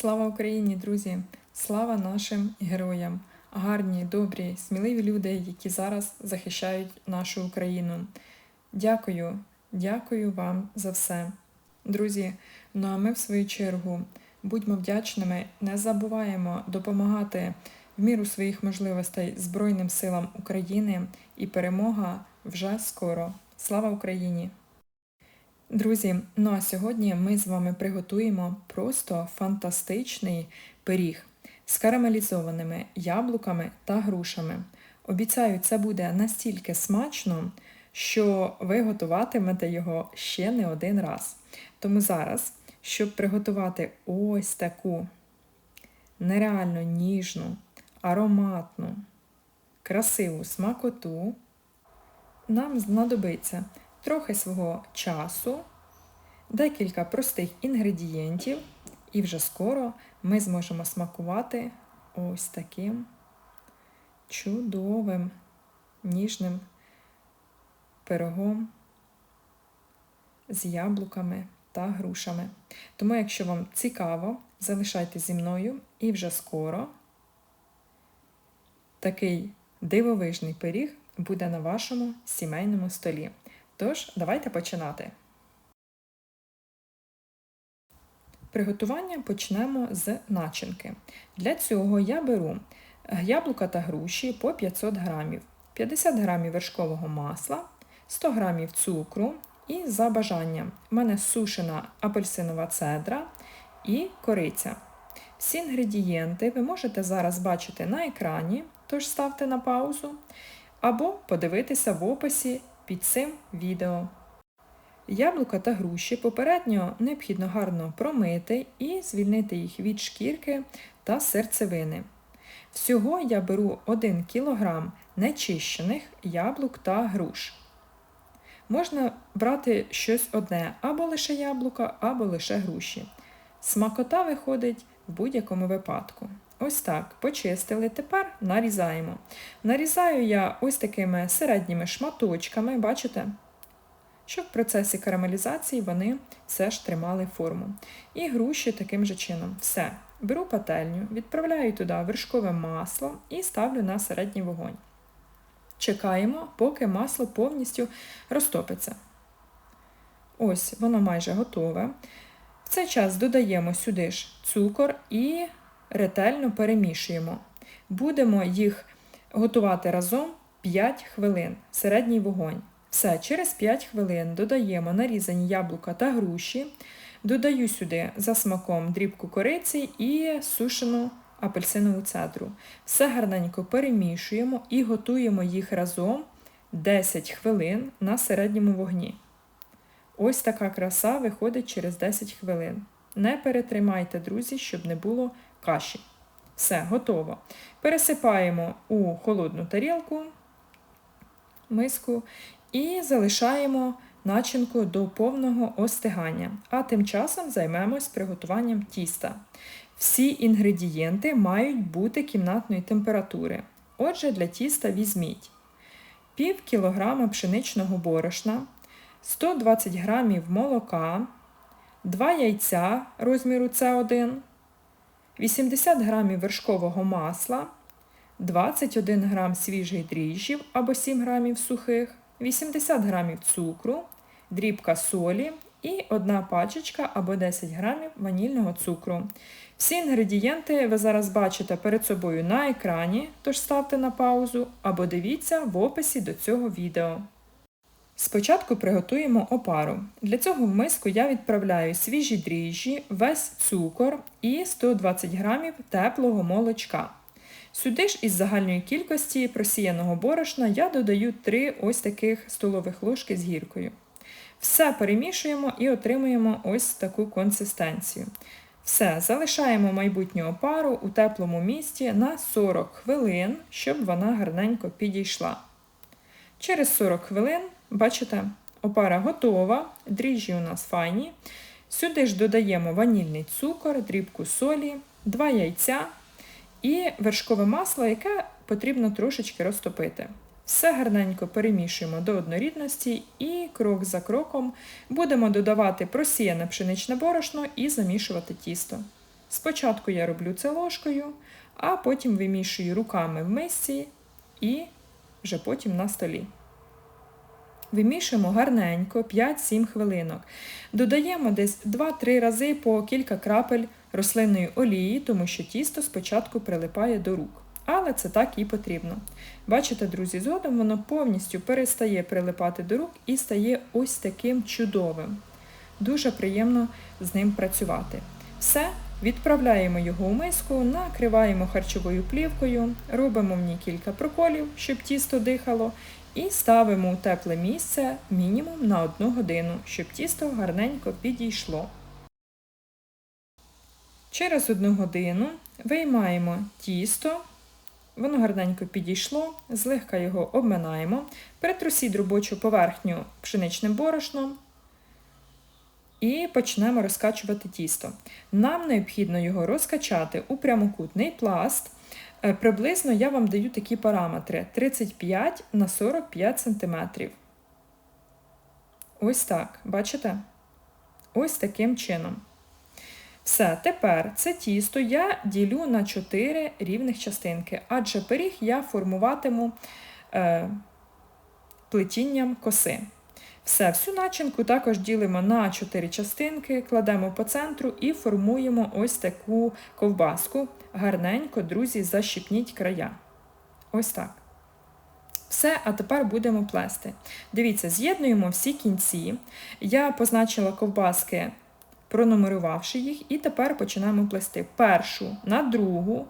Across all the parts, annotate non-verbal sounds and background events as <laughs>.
Слава Україні, друзі! Слава нашим героям! Гарні, добрі, сміливі люди, які зараз захищають нашу Україну. Дякую, дякую вам за все. Друзі, ну а ми в свою чергу будьмо вдячними, не забуваємо допомагати в міру своїх можливостей Збройним силам України і перемога вже скоро. Слава Україні! Друзі, ну а сьогодні ми з вами приготуємо просто фантастичний пиріг з карамелізованими яблуками та грушами. Обіцяю, це буде настільки смачно, що ви готуватимете його ще не один раз. Тому зараз, щоб приготувати ось таку нереально ніжну, ароматну, красиву смакоту, нам знадобиться трохи свого часу, декілька простих інгредієнтів, і вже скоро ми зможемо смакувати ось таким чудовим ніжним пирогом з яблуками та грушами. Тому, якщо вам цікаво, залишайтеся зі мною і вже скоро такий дивовижний пиріг буде на вашому сімейному столі. Тож, давайте починати. Приготування почнемо з начинки. Для цього я беру яблука та груші по 500 грамів, 50 грамів вершкового масла, 100 грамів цукру і за бажанням у мене сушена апельсинова цедра і кориця. Всі інгредієнти ви можете зараз бачити на екрані, тож ставте на паузу, або подивитися в описі під цим відео. Яблука та груші попередньо необхідно гарно промити і звільнити їх від шкірки та серцевини. Всього я беру 1 кг нечищених яблук та груш. Можна брати щось одне або лише яблука, або лише груші. Смакота виходить в будь-якому випадку. Ось так, почистили, тепер нарізаємо. Нарізаю я ось такими середніми шматочками, бачите? Щоб в процесі карамелізації вони все ж тримали форму. І груші таким же чином. Все. Беру пательню, відправляю туди вершкове масло і ставлю на середній вогонь. Чекаємо, поки масло повністю розтопиться. Ось, воно майже готове. В цей час додаємо сюди ж цукор і ретельно перемішуємо. Будемо їх готувати разом 5 хвилин, середній вогонь. Все, через 5 хвилин додаємо нарізані яблука та груші, додаю сюди за смаком дрібку кориці і сушену апельсинову цедру. Все гарненько перемішуємо і готуємо їх разом 10 хвилин на середньому вогні. Ось така краса виходить через 10 хвилин. Не перетримайте, друзі, щоб не було каші. Все, готово. Пересипаємо у холодну тарілку, миску і залишаємо начинку до повного остигання. А тим часом займемось приготуванням тіста. Всі інгредієнти мають бути кімнатної температури. Отже, для тіста візьміть пів кілограма пшеничного борошна, 120 грамів молока, 2 яйця розміру С1, 80 грамів вершкового масла, 21 грам свіжих дріжджів або 7 грамів сухих, 80 грамів цукру, дрібка солі і одна пачечка або 10 грамів ванільного цукру. Всі інгредієнти ви зараз бачите перед собою на екрані, тож ставте на паузу або дивіться в описі до цього відео. Спочатку приготуємо опару. Для цього в миску я відправляю свіжі дріжджі, весь цукор і 120 г теплого молочка. Сюди ж із загальної кількості просіяного борошна я додаю 3 ось таких столових ложки з гіркою. Все перемішуємо і отримуємо ось таку консистенцію. Все, залишаємо майбутню опару у теплому місці на 40 хвилин, щоб вона гарненько підійшла. Через 40 хвилин Бачите, опара готова, дріжджі у нас файні. Сюди ж додаємо ванільний цукор, дрібку солі, 2 яйця і вершкове масло, яке потрібно трошечки розтопити. Все гарненько перемішуємо до однорідності і крок за кроком будемо додавати просіяне пшеничне борошно і замішувати тісто. Спочатку я роблю це ложкою, а потім вимішую руками в мисці і вже потім на столі. Вимішуємо гарненько 5-7 хвилинок. Додаємо десь 2-3 рази по кілька крапель рослинної олії, тому що тісто спочатку прилипає до рук. Але це так і потрібно. Бачите, друзі, згодом воно повністю перестає прилипати до рук і стає ось таким чудовим. Дуже приємно з ним працювати. Все, відправляємо його у миску, накриваємо харчовою плівкою, робимо в ній кілька проколів, щоб тісто дихало, і ставимо у тепле місце мінімум на 1 годину, щоб тісто гарненько підійшло. Через одну годину виймаємо тісто, воно гарненько підійшло, злегка його обминаємо, притрусіть робочу поверхню пшеничним борошном і почнемо розкачувати тісто. Нам необхідно його розкачати у прямокутний пласт. Е, Приблизно я вам даю такі параметри 35 на 45 см. Ось так, бачите? Ось таким чином. Все, тепер це тісто я ділю на 4 рівних частинки, адже пиріг я формуватиму е, плетінням коси. Все, всю начинку також ділимо на 4 частинки, кладемо по центру і формуємо ось таку ковбаску. Гарненько, друзі, защіпніть края. Ось так. Все, а тепер будемо плести. Дивіться, з'єднуємо всі кінці. Я позначила ковбаски, пронумерувавши їх, і тепер починаємо плести першу на другу,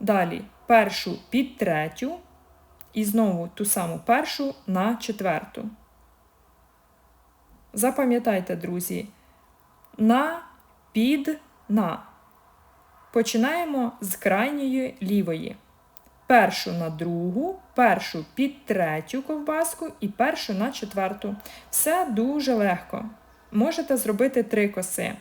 далі першу під третю, і знову ту саму першу на четверту. Запам'ятайте, друзі, на, під, на. Починаємо з крайньої лівої. Першу на другу, першу під третю ковбаску і першу на четверту. Все дуже легко. Можете зробити три коси.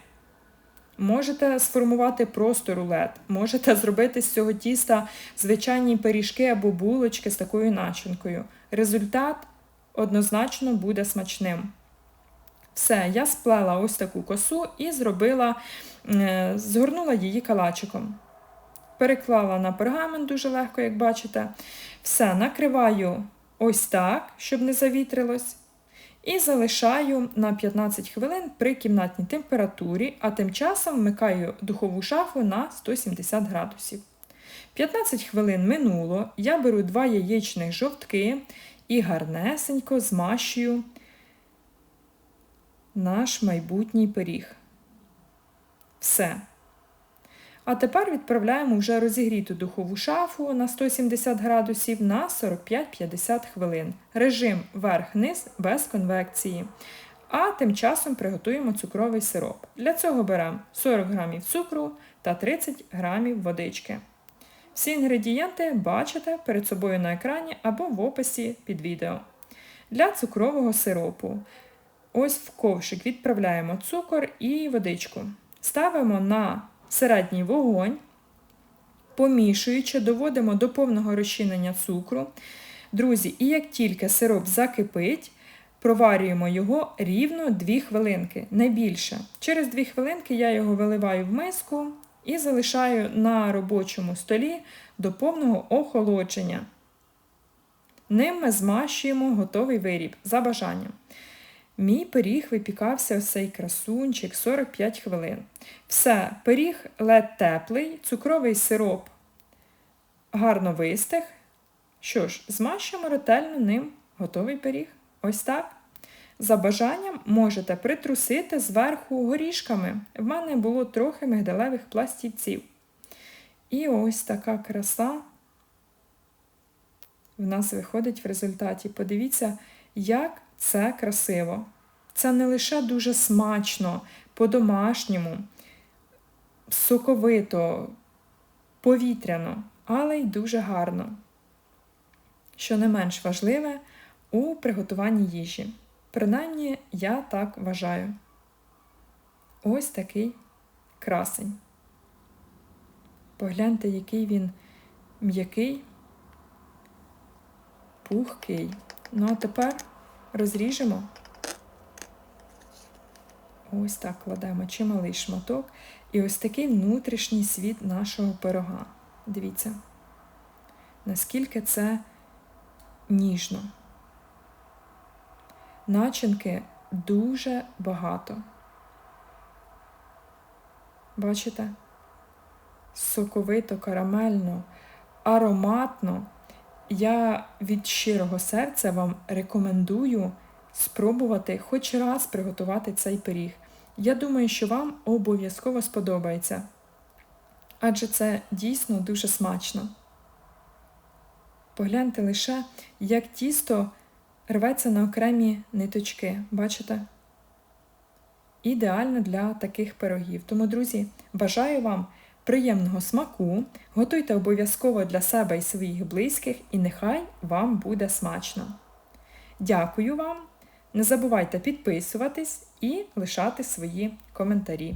Можете сформувати просто рулет, можете <laughs> зробити з цього тіста звичайні пиріжки або булочки з такою начинкою. Результат однозначно буде смачним. Все, я сплела ось таку косу і зробила, е, згорнула її калачиком. Переклала на пергамент дуже легко, як бачите. Все, накриваю ось так, щоб не завітрилось. І залишаю на 15 хвилин при кімнатній температурі, а тим часом вмикаю духову шафу на 170 градусів. 15 хвилин минуло, я беру два яєчних жовтки і гарнесенько змащую наш майбутній пиріг. Все. А тепер відправляємо вже розігріту духову шафу на 170 градусів на 45-50 хвилин. Режим верх-низ без конвекції. А тим часом приготуємо цукровий сироп. Для цього беремо 40 г цукру та 30 г водички. Всі інгредієнти бачите перед собою на екрані або в описі під відео. Для цукрового сиропу ось в ковшик відправляємо цукор і водичку. Ставимо на середній вогонь, помішуючи, доводимо до повного розчинення цукру. Друзі, і як тільки сироп закипить, проварюємо його рівно 2 хвилинки, не більше. Через 2 хвилинки я його виливаю в миску і залишаю на робочому столі до повного охолодження. Ним ми змащуємо готовий виріб за бажанням. Мій пиріг випікався ось цей красунчик 45 хвилин. Все, пиріг лед теплий, цукровий сироп гарно вистих. Що ж, змащуємо ретельно ним готовий пиріг. Ось так. За бажанням можете притрусити зверху горішками. В мене було трохи мигдалевих пластівців. І ось така краса в нас виходить в результаті. Подивіться, як це красиво. Це не лише дуже смачно, по-домашньому, соковито, повітряно, але й дуже гарно. Що не менш важливе у приготуванні їжі. Принаймні, я так вважаю. Ось такий красень. Погляньте, який він м'який, пухкий. Ну а тепер розріжемо. Ось так кладемо чималий шматок. І ось такий внутрішній світ нашого пирога. Дивіться, наскільки це ніжно. Начинки дуже багато. Бачите? Соковито, карамельно, ароматно. Я від щирого серця вам рекомендую спробувати хоч раз приготувати цей пиріг. Я думаю, що вам обов'язково сподобається. Адже це дійсно дуже смачно. Погляньте лише, як тісто рветься на окремі ниточки. Бачите? Ідеально для таких пирогів. Тому, друзі, бажаю вам приємного смаку, готуйте обов'язково для себе і своїх близьких, і нехай вам буде смачно. Дякую вам! Не забувайте підписуватись і лишати свої коментарі.